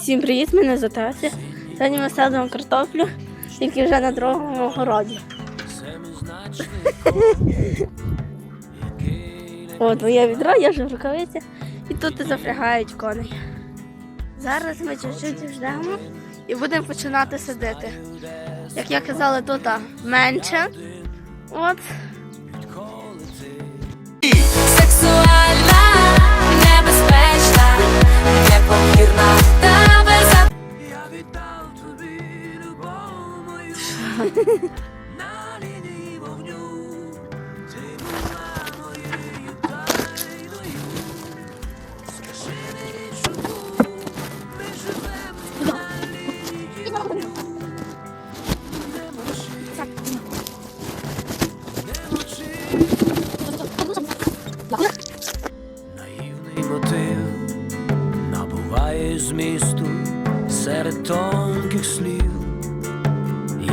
Всім привіт, мене звати Ася. Сьогодні ми садимо картоплю, тільки вже на другому городі. От моє відро, я вже в рукавиці, і тут запрягають коней. Зараз ми чуть-чуть ждемо і будемо починати садити. Як я казала, тут менше. От. Мотив набуває змісту серед тонких слів,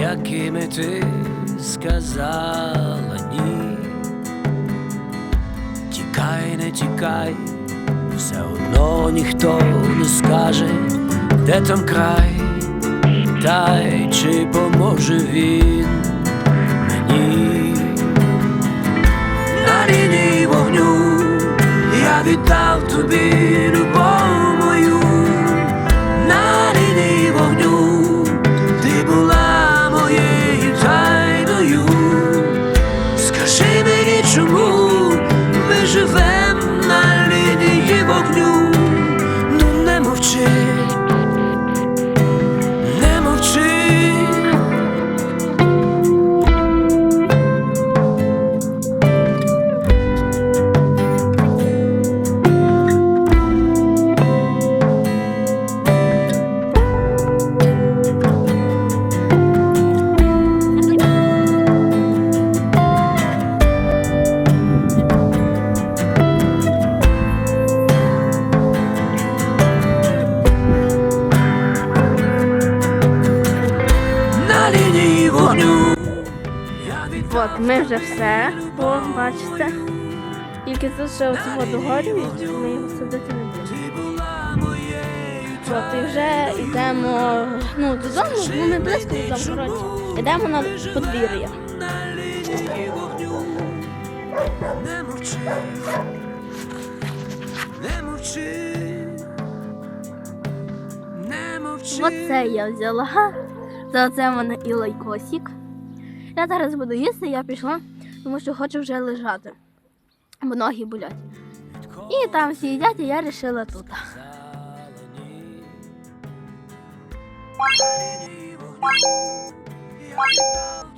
якими ти сказала ні. Тікай, не тікай, все одно ніхто не скаже, де там край, та чи поможе він мені? На лінії вогню я віддав тобі любов От, ми вже все, о, бачите. Тільки тут ще оцю воду горю, ми його садити не будемо. От, і вже йдемо ну, додому, ну не близько додому, коротше. Йдемо на подвір'я. Не мовчи, не мовчи, не мовчи. Оце я взяла. За це в мене і лайкосик. Я зараз буду їсти, я пішла, тому що хочу вже лежати. Бо ноги болять. І там всі їдять, і я вирішила тут. Віддав